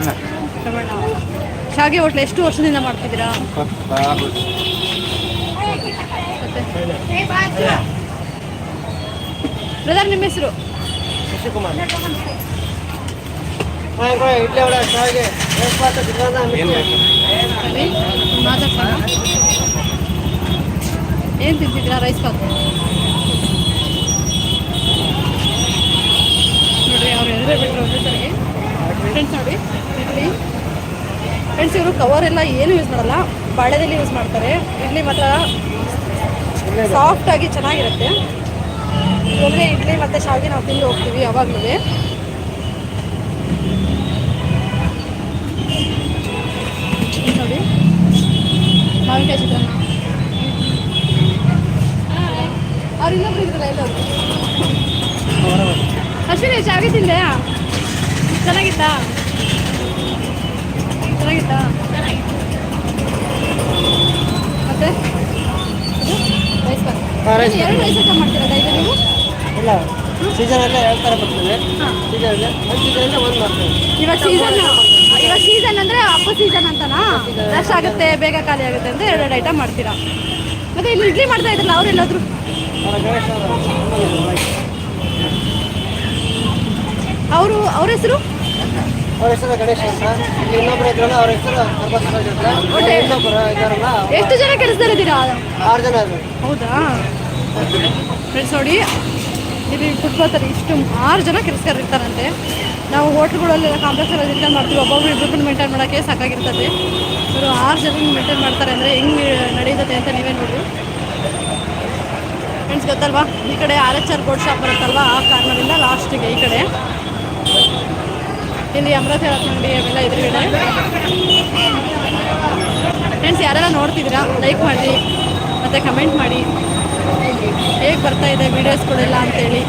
Ramana hotel ಎಷ್ಟು ವರ್ಷದಿಂದ ಮಾಡ್ತಿದ್ದೀರಾ? ಬ್ರದರ್ ನಿಮ್ಮ ಹೆಸರು? ಏನ್ ಶಾವಿಗೆ ಏನು ತಿಂತಿದ್ದೀರಾ ರೈಸ್ ಬಾತ್ ನೋಡ್ರಿ ಅವ್ರು ಎದುರೇ ಬಿಟ್ಟರು ಒಂದೇ ಫ್ರೆಂಡ್ಸ್ ನೋಡಿ ಇಡ್ಲಿ ಫ್ರೆಂಡ್ಸ್ ಇವರು ಕವರ್ ಎಲ್ಲ ಏನು ಯೂಸ್ ಮಾಡಲ್ಲ ಬಾಳೆದಲ್ಲಿ ಯೂಸ್ ಮಾಡ್ತಾರೆ. ಇಡ್ಲಿ ಮಾತ್ರ ಸಾಫ್ಟ್ ಆಗಿ ಚೆನ್ನಾಗಿರುತ್ತೆ. ಒಮ್ಮೆ ಇಡ್ಲಿ ಮತ್ತು ಶಾವಿಗೆ ನಾವು ತಿಂದು ಹೋಗ್ತೀವಿ ಯಾವಾಗಲೂ ನೋಡಿ. ಮಾವಿನಕಾಯಿ ಚಿತ್ರಾನ್ನ. ಅವ್ರು ಇನ್ನೊಬ್ರು ಇದ್ರಲ್ಲ ಎಲ್ಲವರು ಅಶ್ವಿನಿ ಶಾವಿಗೆ ತಿಂದೆ? ಚೆನ್ನಾಗಿತ್ತಾ? ಚೆನ್ನಾಗಿತ್ತಾ? ಮತ್ತೆ? ರೈಸ್. ಎರಡು ರೈಸ್ ಐಟಮ್ ಮಾಡ್ತೀರಾ ಡೈಲಿ ನೀವು? ಇಲ್ಲ. ಸೀಸನ್ ಎಲ್ಲ ಎರಡು ಥರ ಬರ್ತದೆ. ಹಾಂ. ಸೀಸನ್ ಇದೆ ಒಂದು ಸೀಸನ್ ಒಂದು ಮಾಡ್ತೇವೆ. ಇವಾಗ ಸೀಸನ್ ಇವಾಗ ಸೀಸನ್ ಅಂದ್ರೆ ಹಬ್ಬ ಸೀಸನ್ ಅಂತನಾ? ರಶ್ ಆಗುತ್ತೆ ಬೇಗ ಖಾಲಿ ಆಗುತ್ತೆ ಅಂತ ಎರಡು ಐಟಮ್ ಮಾಡ್ತೀರಾ. ಮತ್ತೆ ಇಲ್ಲಿ ಇಡ್ಲಿ ಮಾಡ್ತಾ ಇದ್ರಲ್ಲ ಅವ್ರು ಎಲ್ಲಾದ್ರು ಅವರ ಅವರು ಅವ್ರ ಹೆಸರು? ಅವ್ರ ಹೆಸರು ಗಣೇಶ ಅಂತ. ಇನ್ನೊಬ್ರು ಇದ್ರಲ್ಲ ಅವ್ರ ಹೆಸರು ಇನ್ನೊಬ್ಬರು ಇದ್ದಾರಲ್ಲ ಎಷ್ಟು ಜನ ಕೆಲಸದಲ್ಲಿದ್ದೀರಾ ಆರು ಜನ ಇದ್ದಾರೆ. ಹೌದಾ? ಫ್ರೆಂಡ್ಸ್ ನೋಡಿ ಇಲ್ಲಿ ಫುಟ್ಪಾತಲ್ಲಿ ಇಷ್ಟು ಆರು ಜನ ಕೆಲಸಗಾರರು ಇರ್ತಾರಂತೆ. ನಾವು ಹೋಟೆಲ್ಗಳಲ್ಲಿ ಕಾಂಪ್ಲೆಕ್ಸ್ ಎಲ್ಲ ಇಟ್ಕೊಂಡು ಮಾಡ್ತೀವಿ. ಒಬ್ಬೊಬ್ರು ಇಬ್ಬರು ಮೇಂಟೈನ್ ಮಾಡೋಕೆ ಸಾಕಾಗಿರ್ತದೆ. ಇವರು ಆರು ಜನ ಮೇಂಟೈನ್ ಮಾಡ್ತಾರೆ ಅಂದರೆ ಹೆಂಗೆ ನಡೆಯುತ್ತೆ ಅಂತ ನೀವೇ ನೋಡಿ. ಫ್ರೆಂಡ್ಸ್ ಗೊತ್ತಲ್ವಾ? ಈ ಕಡೆ R H R board shop ಬರುತ್ತಲ್ವಾ? ಆ ಕಾರಣದಿಂದ ಲಾಸ್ಟಿಗೆ ಈ ಕಡೆ. ಇಲ್ಲಿ ಅಮೃತ ಅಂಗಡಿ ಅವೆಲ್ಲ ಎದುರುಗಡೆ. ಫ್ರೆಂಡ್ಸ್ ಯಾರೆಲ್ಲ ನೋಡ್ತಿದ್ದೀರಾ ಲೈಕ್ ಮಾಡಿ, ಮತ್ತು ಕಮೆಂಟ್ ಮಾಡಿ. ಹೇಗೆ ಬರ್ತಾ ಇದೆ ವೀಡಿಯೋಸ್ಗಳೆಲ್ಲ ಅಂತೇಳಿ.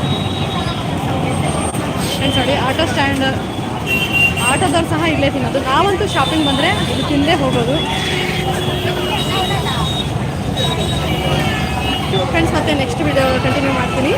ಫ್ರೆಂಡ್ಸ್ ನೋಡಿ ಆಟೋ ಸ್ಟ್ಯಾಂಡ್ ಆಟೋದವ್ರು ಸಹ ಇಲ್ಲೇ ತಿನ್ನೋದು. ನಾವಂತೂ ಶಾಪಿಂಗ್ ಬಂದರೆ ಇದು ತಿಂದೇ ಹೋಗೋದು. ಫ್ರೆಂಡ್ಸ್ ಮತ್ತೆ ನೆಕ್ಸ್ಟ್ ವಿಡಿಯೋ ಕಂಟಿನ್ಯೂ ಮಾಡ್ತೀನಿ.